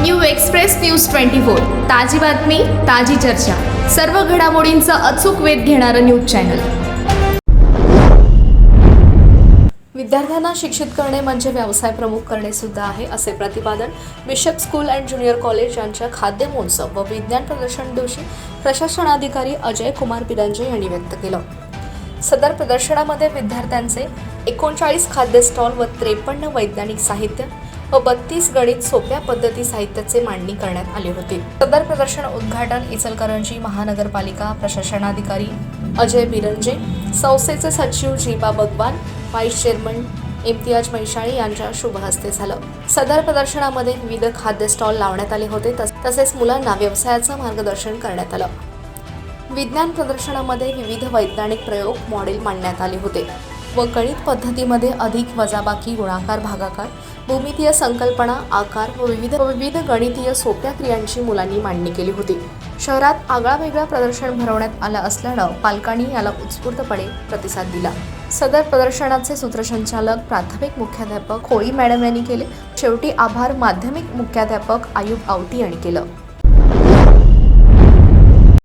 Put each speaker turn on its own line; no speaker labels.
New express news twenty four. ताजी बातमी ताजी चर्चा. सर्व घडामोडींचा अचूक वेध घेणारं न्यूज चॅनल. विद्यार्थ्यांना शिक्षित करणे म्हणजे व्यवसाय प्रमुख करणे सुद्धा आहे असे प्रतिपादन bishop school and junior college यांच्या खाद्य महोत्सव व विज्ञान प्रदर्शन दिवशी प्रशासनाधिकारी अजय कुमार पिरंजे यांनी व्यक्त केलं. सदर प्रदर्शनामध्ये विद्यार्थ्यांचे एकोणचाळीस खाद्य स्टॉल व त्रेपन्न वैज्ञानिक साहित्य व बत्तीस गणित सोप्या पद्धती साहित्याचे मांडणी करण्यात आली होती. सदर प्रदर्शन उद्घाटन इचलकरंजी महानगरपालिका प्रशासनाधिकारी अजय बिरंजे संस्थेचे सचिव जीबा बगवान व्हाईस चेअरमन इम्तियाज मैशाळी यांच्या शुभ हस्ते झालं. सदर प्रदर्शनामध्ये विविध खाद्य स्टॉल लावण्यात आले होते तस- तसेच मुलांना व्यवसायाचं मार्गदर्शन करण्यात आलं. विज्ञान प्रदर्शनामध्ये विविध वैज्ञानिक प्रयोग मॉडेल मांडण्यात आले होते. व गणित पद्धतीमध्ये अधिक वजाबाकी गुणाकार भागाकार भूमितीय संकल्पना आकार व विविध विविध गणितीय सोप्या क्रियांची मुलांनी मांडणी केली होती. शहरात आगळावेगळा प्रदर्शन भरवण्यात आलं असल्यानं पालकांनी याला उत्स्फूर्तपणे प्रतिसाद दिला. सदर प्रदर्शनाचे सूत्रसंचालक प्राथमिक मुख्याध्यापक होळी मॅडम यांनी केले. शेवटी आभार माध्यमिक मुख्याध्यापक आयुब आवटी यांनी केलं.